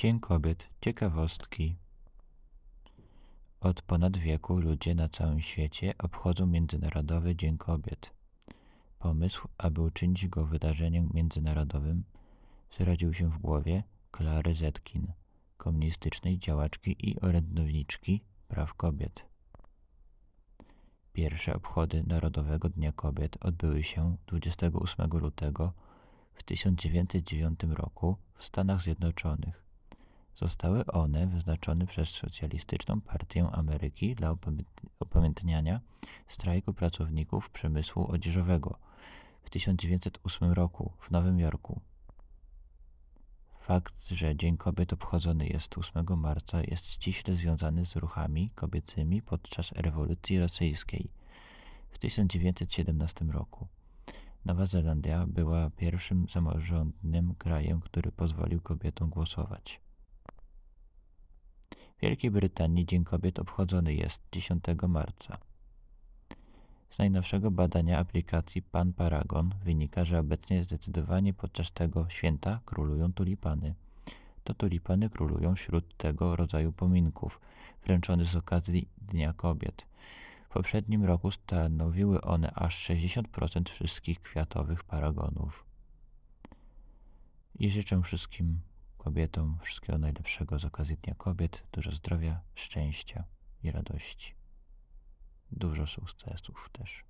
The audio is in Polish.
Dzień Kobiet, ciekawostki. Od ponad wieku ludzie na całym świecie obchodzą Międzynarodowy Dzień Kobiet. Pomysł, aby uczynić go wydarzeniem międzynarodowym, zrodził się w głowie Klary Zetkin, komunistycznej działaczki i orędowniczki praw kobiet. Pierwsze obchody Narodowego Dnia Kobiet odbyły się 28 lutego w 1909 roku w Stanach Zjednoczonych. Zostały one wyznaczone przez Socjalistyczną Partię Ameryki dla upamiętniania strajku pracowników przemysłu odzieżowego w 1908 roku w Nowym Jorku. Fakt, że Dzień Kobiet obchodzony jest 8 marca jest ściśle związany z ruchami kobiecymi podczas rewolucji rosyjskiej w 1917 roku. Nowa Zelandia była pierwszym samorządnym krajem, który pozwolił kobietom głosować. Wielkiej Brytanii Dzień Kobiet obchodzony jest 10 marca. Z najnowszego badania aplikacji Pan Paragon wynika, że obecnie zdecydowanie podczas tego święta królują tulipany. To tulipany królują wśród tego rodzaju pominków, wręczonych z okazji Dnia Kobiet. W poprzednim roku stanowiły one aż 60% wszystkich kwiatowych paragonów. I życzę wszystkim kobietom wszystkiego najlepszego z okazji Dnia Kobiet, dużo zdrowia, szczęścia i radości. Dużo sukcesów też.